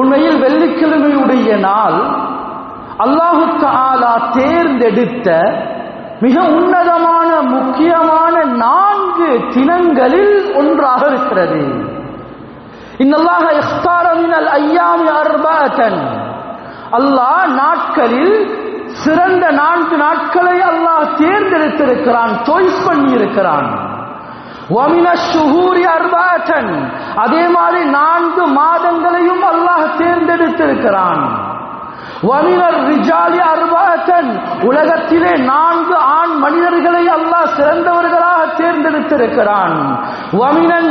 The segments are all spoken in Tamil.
உண்மையில் வெள்ளிக்கிழமையுடைய நாள் அல்லாஹு தாலா தேர்ந்தெடுத்த மிக உன்னதமான முக்கியமான நான்கு தினங்களில் ஒன்றாக இருக்கிறது. இன்னல்லாக இஃப்தார ஐயாமி அர்பாத்தன் அல்லாஹ் நாட்களில் சிறந்த நான்கு நாட்களை அல்லாஹ் தேர்ந்தெடுத்திருக்கிறான் சாய்ஸ் பண்ணி இருக்கிறான் அதே மாதிரி நான்கு மாதங்களையும் அல்லாஹ் தேர்ந்தெடுத்திருக்கிறான். உலகத்திலே நான்கு ஆண் மனிதர்களை அல்லாஹ் சிறந்தவர்களாக தேர்ந்தெடுத்திருக்கிறான்.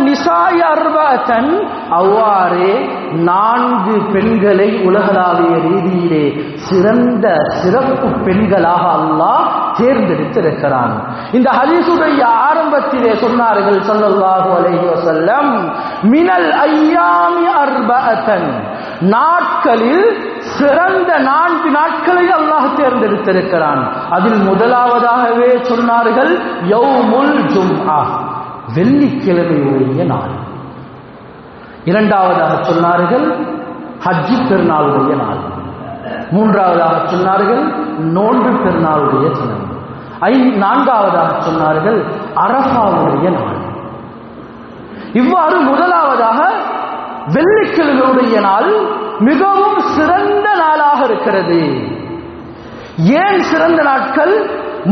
நிசாய் அவ்வாறே நான்கு பெண்களை உலகளாவிய ரீதியிலே சிறந்த சிறப்பு பெண்களாக அல்லாஹ் தேர்ந்தெடுத்திருக்கிறான். இந்த ஹரிசுடைய ஆரம்பத்திலே சொன்னார்கள் சொல்லல்லாஹு அலைஹி வசல்லம் மினல் ஐயாமி அர்பஅத்தன் நாட்களில் சிறந்த நான்கு நாட்களை அல்லாஹ் தேர்ந்தெடுத்திருக்கிறான். அதில் முதலாவதாகவே சொன்னார்கள் யௌமுல் ஜும்ஆ வெள்ளிக்கிழமையுடைய நாள். இரண்டாவதாக சொன்னார்கள் ஹஜ்ஜி பெருநாளுடைய நாள். மூன்றாவதாக சொன்னார்கள் நோன்பு பெருநாளுடைய தினம். ஐ நான்காவதாக சொன்னார்கள் அரசாவுடைய நாள். இவ்வாறு முதலாவதாக வெள்ளிக்கிழமையுடைய நாள் மிகவும் சிறந்த நாளாக இருக்கிறது ஏன் சிறந்த நாட்கள்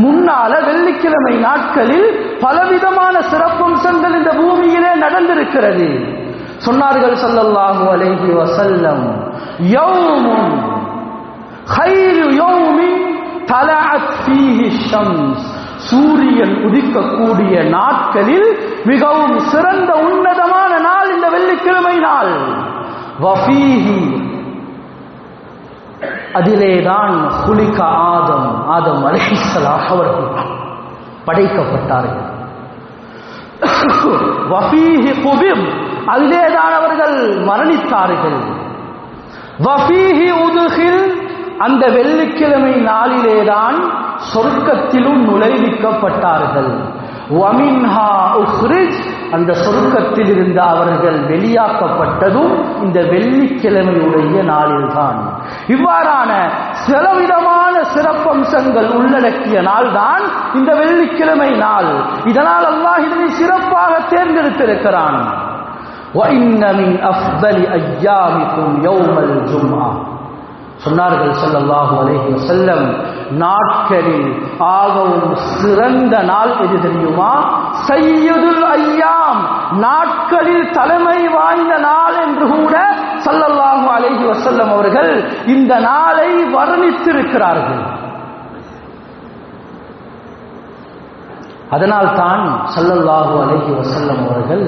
முன்னால வெள்ளிக்கிழமை நாட்களில் பலவிதமான சிறப்பம்சங்கள் இந்த பூமியிலே நடந்திருக்கிறது சொன்னார்கள் சல்லல்லாஹு அலைஹி வசல்லம் யௌமுன் خير يوم طلعت فيه الشمس சூரியன் உதிக்கக்கூடிய நாட்களில் மிகவும் சிறந்த உன்னதமான நாள் நாள் வஃபீஹி. அதிலேதான் குலிக ஆதம் ஆதம் அலைஹிஸ்ஸலாம் அவர்கள் படைக்கப்பட்டார்கள். அதிலேதான் அவர்கள் மரணித்தார்கள். அந்த வெள்ளிக்கிழமை நாளிலேதான் சொர்க்கத்திலும் நுழைவிக்கப்பட்டார்கள். அந்த சொர்க்கத்தில் இருந்த அவர்கள் வெளியாக்கப்பட்டதும் இந்த வெள்ளிக்கிழமையுடைய நாளில்தான் இவ்வாறான சிலவிதமான சிறப்பம்சங்கள் உள்ளடக்கிய நாள்தான் இந்த வெள்ளிக்கிழமை நாள் இதனால் அல்லாஹ் இதனை சிறப்பாக தேர்ந்தெடுத்திருக்கிறான் وَإِنَّ مِنْ أَفْضَلِ أَيَّامِكُمْ يَوْمَ الْجُمْعَةِ சொன்னார்கள் சொல்லல்லாஹு அலைஹி செல்லம் நாட்களில் ஆகவும் சிறந்த நாள் எது தெரியுமா? சையதுல் ஐயாம் நாட்களில் தலைமை வாய்ந்த நாள் என்று கூட ஸல்லல்லாஹு அலைஹி வசல்லம் அவர்கள் இந்த நாளை வர்ணித்திருக்கிறார்கள். அதனால் தான் ஸல்லல்லாஹு அலைஹி வஸல்லம் அவர்கள்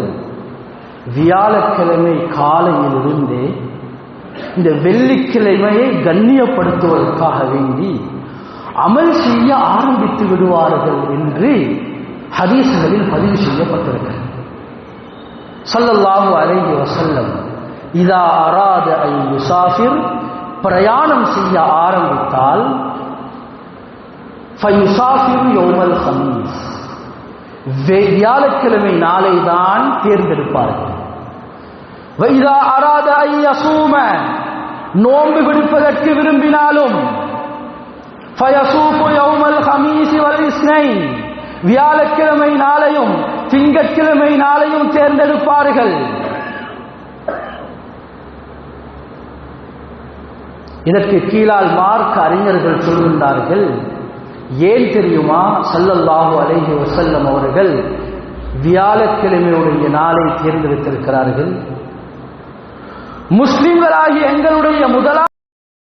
வியாழக்கிழமை காலையிலிருந்தே இந்த வெள்ளிக்கிழமையை கண்ணியப்படுத்துவதற்காக வேண்டி அமல் செய்ய ஆரம்பித்து விடுவார்கள் என்று ஹதீசுகளில் பதிவு செய்யப்பட்டிருக்கிறது. சல்லல்லாஹு அலைஹி வசல்லம் இதா அராத ஐ முசாஃபிர் பிரயாணம் செய்ய ஆரம்பித்தால் ஃபயுசாஃபிர் யௌமல் ஹமீஸ் வியாழக்கிழமை நாளை தான் தேர்ந்தெடுப்பார்கள் வைதா அராத ஐயசூம நோன்பு பிடிப்பதற்கு விரும்பினாலும் ஃபயசூஃபு யௌமல் ஹமீசி வல் வியாழக்கிழமை நாளையும் திங்கட்கிழமை நாளையும் தேர்ந்தெடுப்பார்கள் இதற்கு கீழால் மார்க் அறிஞர்கள் சொல்கின்றார்கள் ஏன் தெரியுமா சல்லல்லாஹு அலைஹி வசல்லம் அவர்கள் வியாழக்கிழமையுடைய நாளை தேர்ந்தெடுத்திருக்கிறார்கள் முஸ்லிம்களாகிய எங்களுடைய முதலாம்